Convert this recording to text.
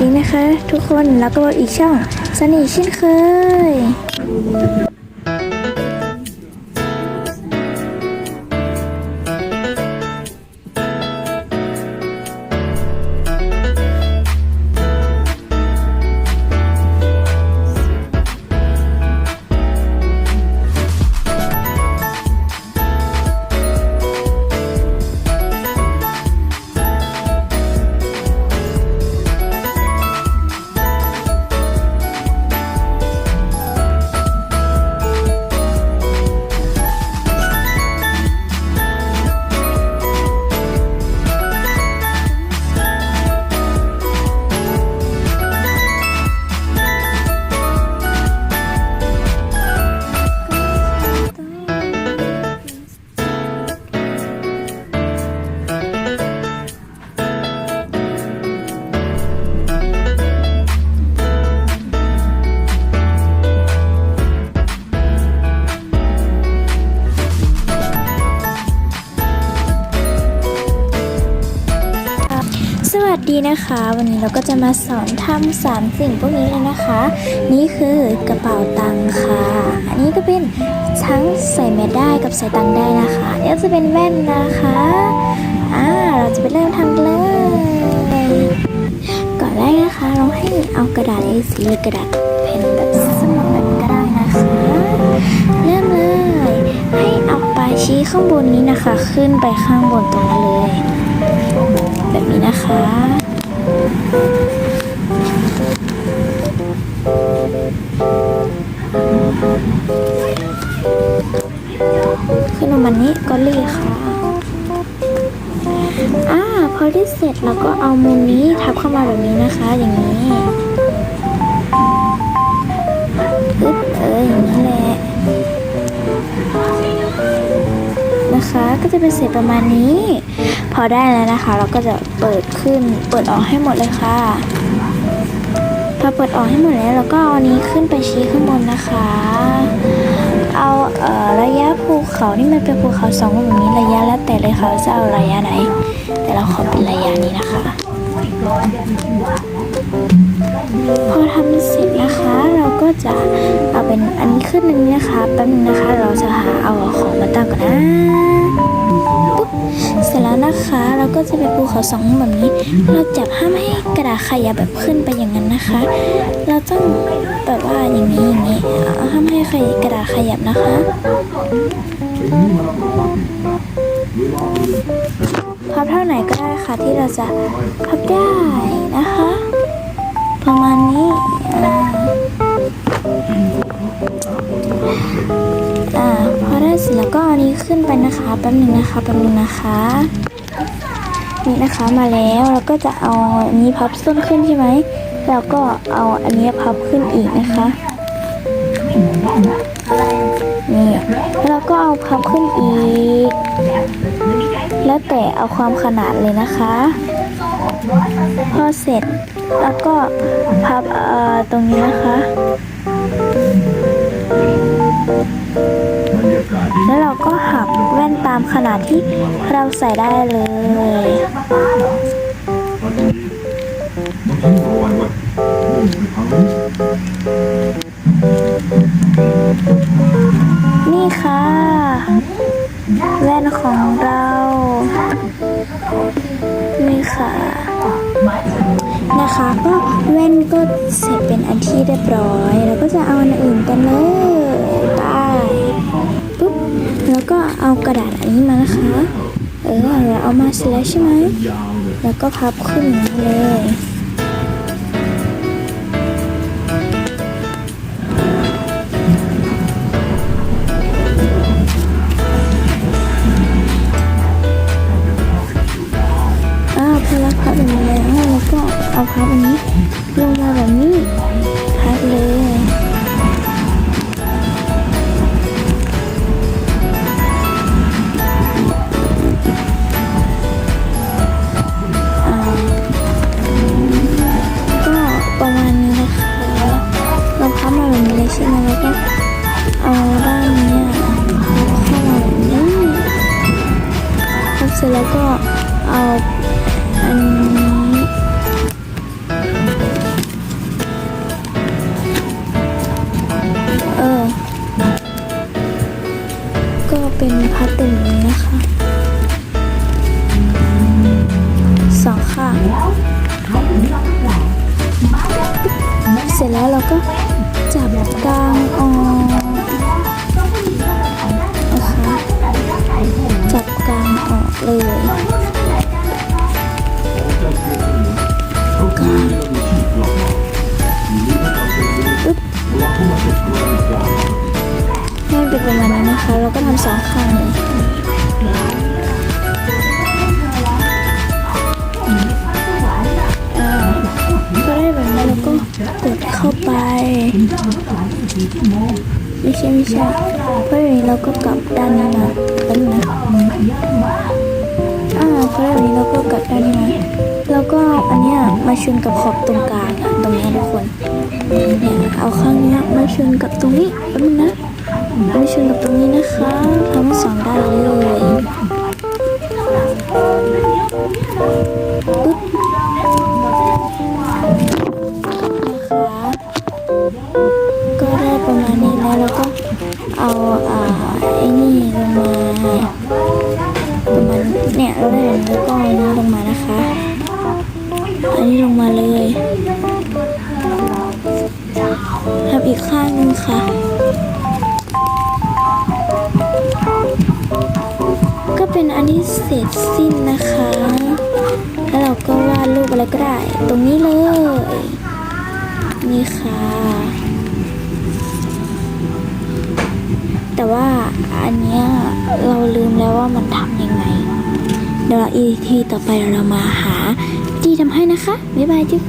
ดีนะคะ ทุกคนแล้วก็อีกช่องสนิทเช่นเคย ดีนะคะ วันนี้เราก็จะมาสอนทำสามสิ่งพวกนี้เลยนะคะ นี่คือกระเป๋าตังค่ะ อันนี้ก็เป็นทั้งใส่เมดได้กับใส่ตังค์ได้นะคะเดี๋ยวจะเป็นแว่นนะคะอ่าเราจะไปเริ่มทำเลย ก่อนแรกนะคะเราให้เอากระดาษ A4 กระดาษเพนแบบสมุดแบบก็ได้นะคะ เริ่มเลย ให้เอาปลายชี้ข้างบนนี้นะคะ ขึ้นไปข้างบนตรงนั้นเลย แบบนี้นะคะขึ้นมานี้ก็รีค่ะอ่าพอที่เสร็จเราก็เอามุมนี้ทับเข้ามาแบบนี้นะคะ อย่างนี้อึ๊บเอออย่างนี้แหละนะคะ ก็จะเป็นเสร็จประมาณนี้ พอได้แล้วนะคะ เราก็จะเปิดขึ้นเปิดออกให้หมดเลยค่ะพอเปิดออกให้หมดแล้วเราก็เอาอันนี้ขึ้นไปชี้ข้างบนนะคะ เอาเอ่อระยะภูเขานี่มันเป็นภูเขาสองลูกแบบนี้ระยะแล้วแต่เลยค่ะว่าจะเอาระยะไหน แต่เราขอเป็นระยะนี้นะคะพอทำเสร็จนะคะ เราก็จะเอาเป็นอันนี้ขึ้นนึงนะคะแป๊บนึงนะคะ เราจะหาเอาของมาตั้งก่อนนะ นะคะเราก็จะเป็นภูเขาสองแบบนี้ เราจับห้ามให้กระดาษขยับแบบขึ้นไปอย่างนั้นนะคะ เราต้องแบบว่าอย่างนี้อย่างนี้ห้ามให้ขยกระดาษขยับนะคะพับเท่าไหนก็ได้ค่ะที่เราจะพับได้นะคะ ประมาณนี้อ่าอ่าพอได้เสร็จแล้วก็เอาอันนี้ขึ้นไปนะคะแป๊บนึงนะคะแป๊บนึงนะคะ นี่นะคะมาแล้วเราก็จะเอาอันนี้พับส้นขึ้นใช่ไหมแล้วก็เอาอันนี้พับขึ้นอีกนะคะนี่แล้วเราก็เอาพับขึ้นอีก แล้วแต่เอาความขนาดเลยนะคะ พอเสร็จแล้วก็พับตรงนี้นะคะ แล้วเราก็หักแว่นตามขนาดที่เราใส่ได้เลย นี่ค่ะแว่นของเรา นี่ค่ะนะคะก็แว่นก็เสร็จเป็นอันที่เรียบร้อย แล้วก็จะเอาอันอื่นกันเลยไปปุ๊บแล้วก็เอากระดาษอันนี้มานะคะ ออเราเอามาเสร็จแล้วใช่ไหม แล้วก็พับขึ้นอย่าเลยอ่าพอเราพับแบบนี้แล้วเราก็เอาพับอันนี้ลงมาแบบนี้ เอาอันนี้เออ ก็เป็นพัดตึงนี้นะคะสองข้างเสร็จแล้วเราก็จับกลางออกนะคะจับกลางออกเลย ให้เป็นประมาณนี้นะคะ เราก็ทำสองข้างก็ได้แบบนี้แล้วก็กดเข้าไป ไม่ใช่ไม่ใช่เพราะอย่างนี้เราก็กลับด้านนี้มาแป๊บนึงนะอ่าเพราะอย่างนี้เราก็กลับด้านนี้มาแล้วก็อันเนี้ยมาชนกับขอบตรงกลางตรงนี้ทุกคน เนี่ยเอาข้างนี้มาชนกับตรงนี้แป๊บนึงนะมาชนกับตรงนี้นะคะทั้งสองด้านเลย จสิ้นนะคะ แล้วเราก็วาดรูปอะไรก็ได้ ตรงนี้เลย นี่ค่ะ แต่ว่าอันเนี้ยเราลืมแล้วว่ามันทำยังไง เดี๋ยวอีทีต่อไปเรามาหาจีทำให้นะคะ บ๊ายบายจุ๊บ